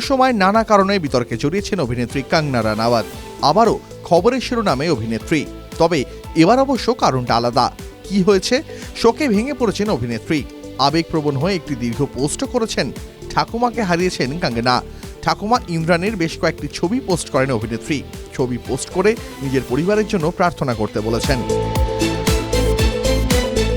সময় নানা কারণে বিতর্কে জড়িয়েছেন অভিনেত্রী কাঙ্গনা রানাওয়াত। আবারও খবরের শিরোনামে অভিনেত্রী। তবে এবার অবশ্য কারণটা আলাদা। কি হয়েছে? শোকে ভেঙে পড়েছেন অভিনেত্রী। আবেগপ্রবণ হয়ে একটি দীর্ঘ পোস্ট করেছেন। ঠাকুমাকে হারিয়েছেন কাঙ্গনা। ঠাকুমা ইমরানের বেশ কয়েকটি ছবি পোস্ট করেন অভিনেত্রী। ছবি পোস্ট করে নিজের পরিবারের জন্য প্রার্থনা করতে বলেছেন।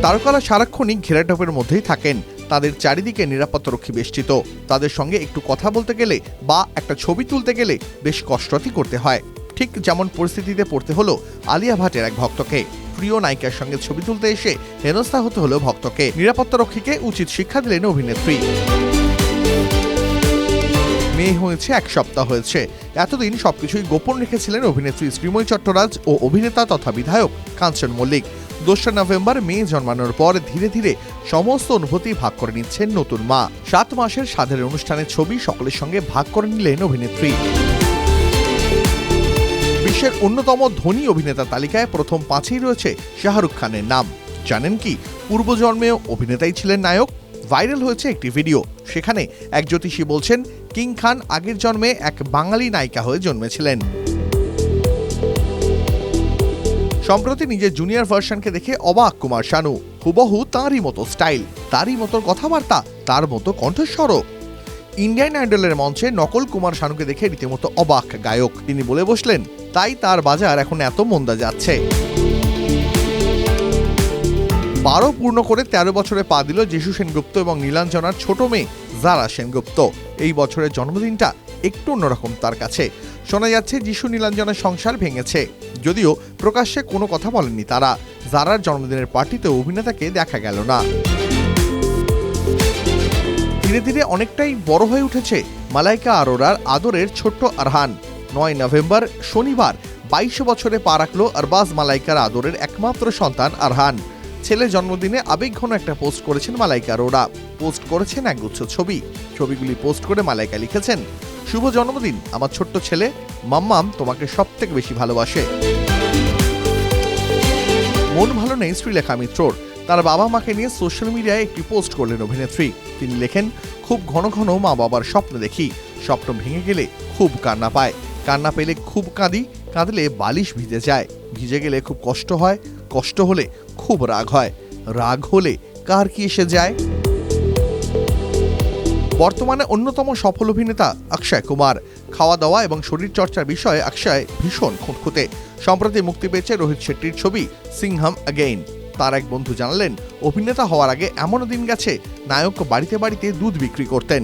তারকারা সারাক্ষণই ঘেরাটোপের মধ্যেই থাকেন। তাদের চারিদিকে নিরাপত্তারক্ষী বেষ্টিত। তাদের সঙ্গে একটু কথা বলতে গেলে বা একটা ছবি তুলতে গেলে বেশ কষ্টতি করতে হয়। ঠিক যেমন পরিস্থিতিতে পড়তে হলো আলিয়া ভাটের এক ভক্তকে। প্রিয় নায়িকার সঙ্গে ছবি তুলতে এসে হেনস্থা হতে হলো ভক্তকে। নিরাপত্তারক্ষীকে উচিত শিক্ষা দিলেন অভিনেত্রী। মেয়ে হয়েছে এক সপ্তাহ হয়েছে। এতদিন সবকিছুই গোপন রেখেছিলেন অভিনেত্রী শ্রীময় চট্টরাজ ও অভিনেতা তথা বিধায়ক কাঞ্চন মল্লিক। দোসরা নভেম্বর মেয়ে জন্মানোর পর ধীরে ধীরে সমস্ত অনুভূতি ভাগ করে নিচ্ছেন নতুন মা। সাত মাসের সাধের অনুষ্ঠানের ছবি সকলের সঙ্গে ভাগ করে নিলেন অভিনেত্রী। বিশ্বের অন্যতম ধনী অভিনেতা তালিকায় প্রথম পাঁচেই রয়েছে শাহরুখ খানের নাম। জানেন কি পূর্বজন্মেও অভিনেতাই ছিলেন নায়ক, ভাইরাল হয়েছে একটি ভিডিও। সেখানে এক জ্যোতিষী বলছেন, কিং খান আগের জন্মে এক বাঙালি নায়িকা হয়ে জন্মেছিলেন। সম্প্রতি নিজের জুনিয়র ভার্সনকে দেখে অবাক কুমার শানু। হুবহু তাঁরই মতো স্টাইল, তারই মতো কথাবার্তা, তার মতো কণ্ঠস্বরও। ইন্ডিয়ান আইডলের মঞ্চে নকল কুমার শানুকে দেখে রীতিমতো অবাক গায়ক। তিনি বলে বসলেন, তাই তার বাজার এখন এত মন্দা যাচ্ছে। বারো পূর্ণ করে তেরো বছরে পা দিল যিশু সেনগুপ্ত এবং নীলাঞ্জনার ছোট মেয়ে জারা সেনগুপ্ত। এই বছরের জন্মদিনটা একটু অন্যরকম তার কাছে। শোনা যাচ্ছে, যিশু নীলাঞ্জনের সংসার ভেঙেছে। যদিও প্রকাশ্যে কোনো কথা বলেননি তারা। জারার জন্মদিনের পার্টিতে অভিনেতাকে দেখা গেল না। ধীরে ধীরে অনেকটাই বড় হয়ে উঠেছে মালাইকা আরোরার আদরের ছোট্ট আরহান। নয় নভেম্বর, শনিবার, বাইশ বছরে পা রাখল আরবাজ মালাইকার আদরের একমাত্র সন্তান আরহান। ছেলে জন্মদিনে আবেগঘন একটা পোস্ট করেছেন মালাইকা আরোরা। পোস্ট করেছেন একগুচ্ছ ছবি। ছবিগুলি পোস্ট করে মালাইকা লিখেছেন, শুভ জন্মদিন, আমার ছোট্ট ছেলে, মাম্মাম তোমাকে সব থেকে বেশি ভালোবাসে। মন ভালো নেই শ্রীলেখা মিত্রর। তার বাবা মাকে নিয়ে সোশ্যাল মিডিয়ায় একটি পোস্ট করলেন অভিনেত্রী। তিনি লেখেন, খুব ঘন ঘন মা বাবার স্বপ্ন দেখি। স্বপ্ন ভেঙে গেলে খুব কান্না পায়। কান্না পেলে খুব কাঁদি, কাঁদলে বালিশ ভিজে যায়। ভিজে গেলে খুব কষ্ট হয়, কষ্ট হলে খুব রাগ হয়। রাগ হলে কার কি এসে যায়? বর্তমানে অন্যতম সফল অভিনেতা অক্ষয় কুমার। খাওয়া দাওয়া এবং শরীরচর্চার বিষয়ে অক্ষয় ভীষণ খুঁতখুঁতে। সম্প্রতি মুক্তি পেয়েছে রোহিত শেট্টির ছবি সিংহাম অ্যাগেইন তার এক বন্ধু জানালেন, অভিনেতা হওয়ার আগে এমনও দিন গেছে, নায়ক বাড়িতে বাড়িতে দুধ বিক্রি করতেন।